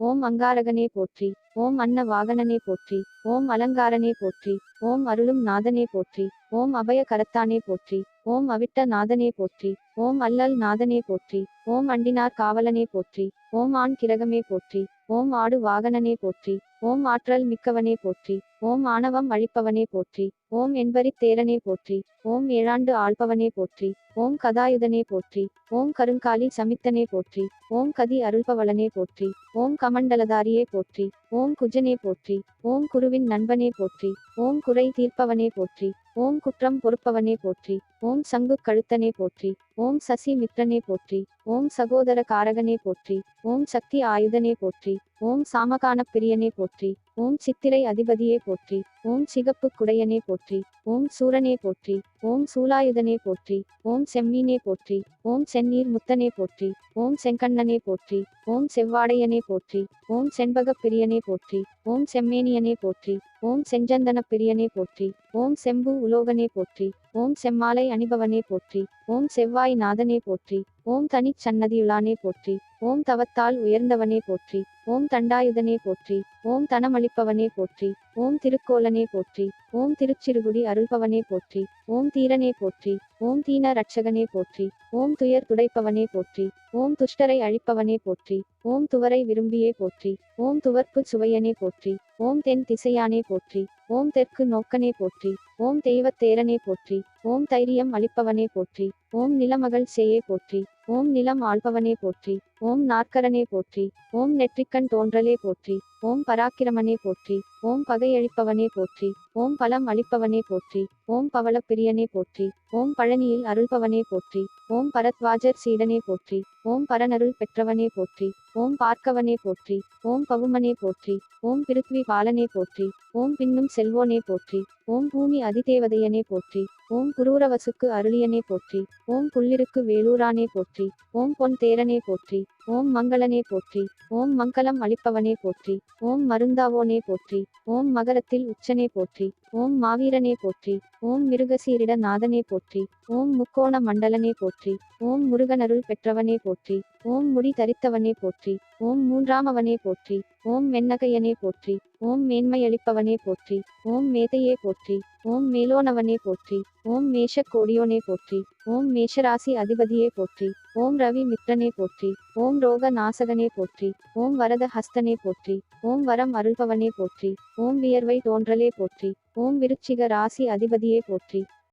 ஓம் அங்காரகனே போற்றி ஓம் அன்ன வாகனனே போற்றி ஓம் அலங்காரனே போற்றி. ஓம் அருளும் நாதனே போற்றி ஓம் அபய கரத்தானே போற்றி ஓம் அவிட்ட நாதனே போற்றி ஓம் அல்லல் நாதனே போற்றி ஓம் அண்டினார் காவலனே போற்றி ஓம் ஆண் கிரகமே போற்றி ஓம் ஆடு வாகனனே போற்றி ஓம் ஆற்றல் மிக்கவனே போற்றி ஓம் ஆணவம் அழிப்பவனே போற்றி ஓம் என்பரித் தேரனே போற்றி ஓம் ஏழாண்டு ஆள்பவனே போற்றி ஓம் கதாயுதனே போற்றி ஓம் கருங்காலி சமித்தனே போற்றி ஓம் கதி அருள்பவளனே போற்றி ஓம் கமண்டலதாரியே போற்றி ஓம் குஜனே போற்றி ஓம் குருவின் நண்பனே போற்றி ஓம் குறை தீர்ப்பவனே போற்றி. ஓம் குற்றம் பொறுப்பவனே போற்றி. ஓம் சங்கு கழுத்தனே போற்றி. ஓம் சசி மித்ரனே போற்றி ஓம் சகோதர காரகனே போற்றி ஓம் சக்தி ஆயுதனே போற்றி ஓம் சாமகான பிரியனே போற்றி ஓம் சித்திரை அதிபதியே போற்றி ஓம் சிகப்பு குடையனே போற்றி ஓம் சூரனே போற்றி ஓம் சூலாயுதனே போற்றி ஓம் செம்மீனே போற்றி ஓம் செந்நீர் முத்தனே போற்றி ஓம் செங்கண்ணனே போற்றி ஓம் செவ்வாடையனே போற்றி ஓம் செண்பகப் பிரியனே போற்றி ஓம் செம்மேனியனே போற்றி ஓம் செஞ்சந்தன பிரியனே போற்றி ஓம் செம்பு உலோகனே போற்றி ஓம் செம்மாலை அணிபவனே போற்றி ஓம் செவ்வாய் நாதனே போற்றி ஓம் தனிச் சன்னதியுளானே போற்றி ஓம் தவத்தால் உயர்ந்தவனே போற்றி ஓம் தண்டாயுதனே போற்றி ஓம் தனமளிப்பவனே போற்றி ஓம் திருக்கோலனே போற்றி ஓம் திருச்சிறுகுடி அருள்பவனே போற்றி ஓம் தீரனே போற்றி ஓம் தீன ரட்சகனே போற்றி ஓம் துயர் துடைப்பவனே போற்றி ஓம் துஷ்டரை அழிப்பவனே போற்றி ஓம் துவரை விரும்பியே போற்றி ஓம் துவர்ப்பு சுவையனே போற்றி ஓம் தென் திசையானே போற்றி ஓம் தெற்கு நோக்கனே போற்றி ஓம் தெய்வத் தேரனே போற்றி ஓம் தைரியம் அளிப்பவனே போற்றி ஓம் நிலமகள் சேயே போற்றி ஓம் நிலம் ஆள்பவனே போற்றி ஓம் நாற்கரனே போற்றி ஓம் நெற்றிக்கண் தோன்றலே போற்றி ஓம் பராக்கிரமனே போற்றி ஓம் பகையளிப்பவனே போற்றி ஓம் பலம் அளிப்பவனே போற்றி ஓம் பவளப்பிரியனே போற்றி ஓம் பழனியில் அருள்பவனே போற்றி ஓம் பரத்வாஜர் சீடனே போற்றி ஓம் பரனருள் பெற்றவனே போற்றி ஓம் பார்க்கவனே போற்றி ஓம் பவுமனே போற்றி ஓம் பிருத்வி பாலனே போற்றி ஓம் பின்னும் செல்வோனே போற்றி ஓம் பூமி அதிதேவதையனே போற்றி. ஓம் குரூரவசுக்கு அருளியனே போற்றி. ஓம் புள்ளிருக்கு வேலூரானே போற்றி. ஓம் பொன் தேரனே போற்றி. ஓம் மங்களனே போற்றி. ஓம் மங்களம் அளிப்பவனே போற்றி. ஓம் மருந்தாவோனே போற்றி. ஓம் மகரத்தில் உச்சனே போற்றி. ஓம் மாவீரனே போற்றி ஓம் மிருகசீரிட நாதனே போற்றி ஓம் முக்கோண மண்டலனே போற்றி ஓம் முருகனருள் பெற்றவனே போற்றி ஓம் முடி தரித்தவனே போற்றி ஓம் மூன்றாமவனே போற்றி ஓம் மென்னகையனே போற்றி ஓம் மேன்மையளிப்பவனே போற்றி ஓம் மேதையே போற்றி ஓம் மேலோனவனே போற்றி ஓம் மேஷக் கோடியோனே போற்றி ஓம் மேஷராசி அதிபதியே போற்றி. ஓம் ரவி மித்ரனே போற்றி. ஓம் ரோக நாசகனே போற்றி. ஓம் வரத ஹஸ்தனே போற்றி. ஓம் வரம் அருள்பவனே போற்றி. ஓம் வியர்வை தோன்றலே போற்றி. ஓம் விருச்சிக ராசி அதிபதியே போற்றி.